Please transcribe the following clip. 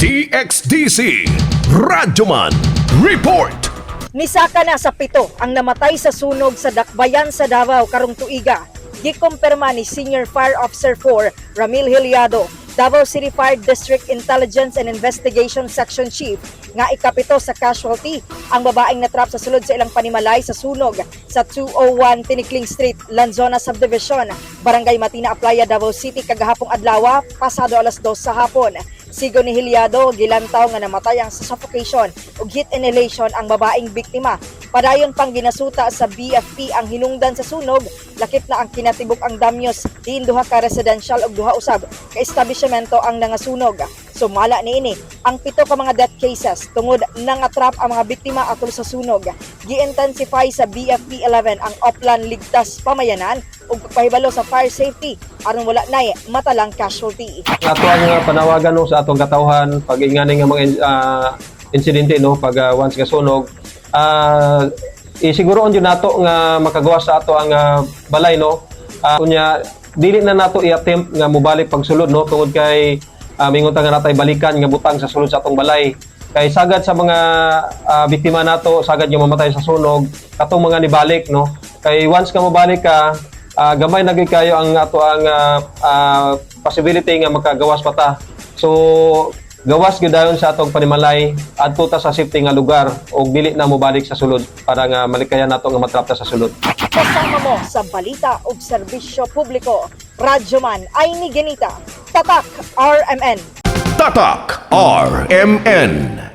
DXDC Radyoman Report Nisaka na sa pito ang namatay sa sunog sa Dakbayan sa Davao karong tuiga. Gikumpirma ni Senior Fire Officer 4 Ramil Hilyado, Davao City Fire District Intelligence and Investigation Section Chief nga ikapito sa casualty ang babaeng natrap sa sulod sa ilang panimalay sa sunog sa 201 Tinikling Street, Lanzona Subdivision, Barangay Matina, Playa, Davao City kagahapong adlaw pasado alas 2 sa hapon. Sigo ni Hilyado, gilantaw nga namatay ang sa suffocation ug heat inhalation ang babaeng biktima. Padayon pang ginasuta sa BFP ang hinungdan sa sunog, lakip na ang kinatibok ang damyos diin duha ka residential ug duha usab ka establishmento ang nangasunog. Sumala niini ang pito ka mga death cases tungod nangatrap ang mga biktima atol sa sunog. Gi-intensify sa BFP 11 ang Oplan Ligtas Pamayanan ug pagpahibalo sa fire safety. Aron wala nay matalang casualty. ato ang uh, panawagan no, sa atong katawhan pag ingani nga mga ah, insidente no pag ah, once ka sunog. Ah isiguroon jud nato nga makagawas sa ato ang ah, balay no. Ah, kunya dili na nato i-attempt nga mobalik pagsulod no tungod kay uh, mingon ta nga natay balikan nga butang sa sulod sa atong balay. Kay sagad sa mga ah, biktima nato sagad yung mamatay sa sunog katong mga nibalik no. Kay once ka mobalik ka Ah, gamay na kayo ang ato ang ah, ah, possibility nga makagawas pa ta. So gawas gyud dayon sa atong panimalay adto ta sa safety nga lugar ug dili na mobalik sa sulod para nga malikayan nato nga matrap ta sa sulod. Kasama mo sa balita ug serbisyo publiko. Radyoman ay ni Ganita. Tatak RMN. Tatak RMN